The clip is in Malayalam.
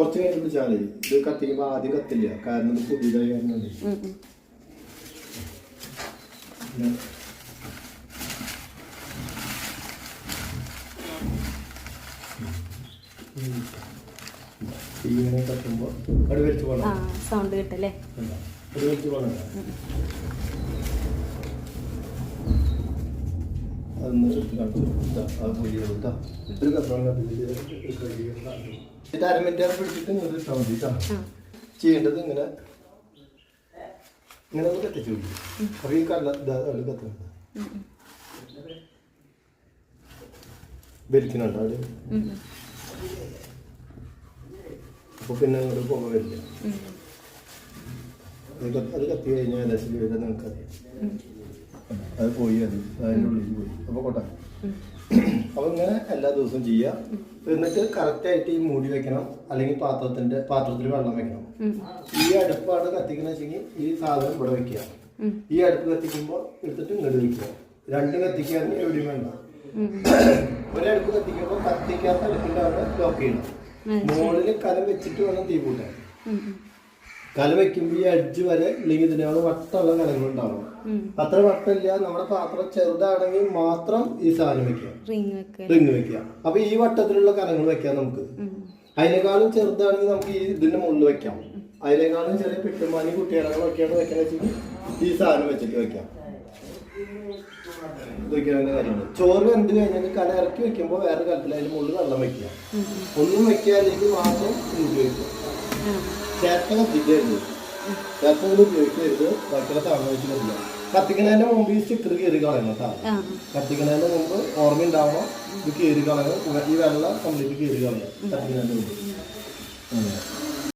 കുറച്ച് കഴിഞ്ഞിട്ട് പിടിച്ചാൽ ഇത് കത്തിക്കുമ്പോൾ ആദ്യം കത്തില്ല. കാരണം ഇത് പുതിയതായി. പിന്നെ ഇങ്ങനെ കത്തുമ്പോൾ പോകണം. സൗണ്ട് കിട്ടല്ലേ? വലിച്ചു പോകണം. മിനിറ്റ് നേരം പിടിച്ചിട്ട് ഇങ്ങോട്ട് ഇട്ടാൽ മതി കേട്ടോ. ആ ചെയ്യേണ്ടത് ഇങ്ങനെ ഇങ്ങനെ ഒന്ന് കത്തിച്ചു കൊടുക്കും അപ്പോൾ ഈ കല്ല ഇതാ അത് കത്തുന്നത്. വലിക്കുന്നുണ്ടോ അത്. അപ്പോൾ പിന്നെ അങ്ങോട്ട് പുക വരില്ല അത് കത്തി- കഴിഞ്ഞാൽ ഏകദേശം വിവരം നിങ്ങൾക്കറിയാം. അത് പോയി അത് അതിന്റെ ഉള്ളിൽ പോയി. അപ്പോൾ കൊട്ട. അപ്പോൾ ഇങ്ങനെ എല്ലാ ദിവസവും ചെയ്യുക എന്നിട്ട് കറക്റ്റായിട്ട് ഈ മൂടി വെക്കണം. അല്ലെങ്കിൽ പാത്രത്തിന്റെ പാത്രത്തിൽ വെള്ളം വെക്കണം. ഈ അടുപ്പാണ് കത്തിക്കണമെന്ന് വെച്ചെങ്കിൽ ഈ സാധനം ഇവിടെ വെക്കുക. ഈ അടുപ്പ് കത്തിക്കുമ്പോൾ എടുത്തിട്ട് ഇങ്ങോട്ട് വെക്കുക. രണ്ട് കത്തിക്കുകയാണെങ്കിൽ എവിടെയും വേണ്ട. ഒരടുപ്പ് കത്തിക്കുമ്പോൾ കത്തിക്കാത്ത അടുപ്പിന്റെ അവിടെ ലോക്ക് ചെയ്യണം. മുകളിൽ കലം വെച്ചിട്ട് വേണം തീ കൂട്ടാൻ. കലം വെക്കുമ്പോൾ ഈ അഡ്ജ് വരെ ഇല്ലെങ്കിൽ ഇതിനകത്ത് വട്ടമുള്ള കലങ്ങൾ ഉണ്ടാവണം അത്ര വട്ടമില്ല. നമ്മുടെ പാത്രം ചെറുതാണെങ്കിൽ മാത്രം ഈ സാധനം വെക്കുക. റിങ് വെക്കുക. അപ്പൊ ഈ വട്ടത്തിലുള്ള കലങ്ങൾ വെക്കാം നമുക്ക്. അതിനേക്കാളും ചെറുതാണെങ്കിൽ നമുക്ക് ഈ ഇതിന്റെ മുകളിൽ വെക്കാം. അതിനേക്കാളും ചെറിയ പിട്ടുമാനി കുട്ടികളൊക്കെയാണ് വെക്കണ വെച്ചെങ്കിൽ ഈ സാധനം വെച്ചിട്ട് വെക്കാം. ചോറ് വെന്ത് കഴിഞ്ഞാൽ കല ഇറക്കി വെക്കുമ്പോൾ വേറെ കലത്തിൽ അതിന്റെ മുകളിൽ വെള്ളം വെക്കുക. ഒന്നും വെക്കാതെ മാത്രം ഉപയോഗിക്കുക ചേട്ട കത്തിക്കരുത് ചേട്ട ഉപയോഗിക്കരുത് ബാക്കിയുള്ള താഴെ വെച്ച് കത്തില്ല കത്തിക്കുന്നതിന്റെ മുമ്പ് ഈ സ്റ്റിക്കർ കയറി കളയണം കേട്ടോ. കത്തിക്കണേന്റെ മുമ്പ് ഓർമ്മ ഉണ്ടാവണം ഇത് കയറി കളയണം ഈ വെള്ളം കംപ്ലീറ്റ് കയറി കളയണം കത്തിക്കണേന്റെ മുമ്പ്.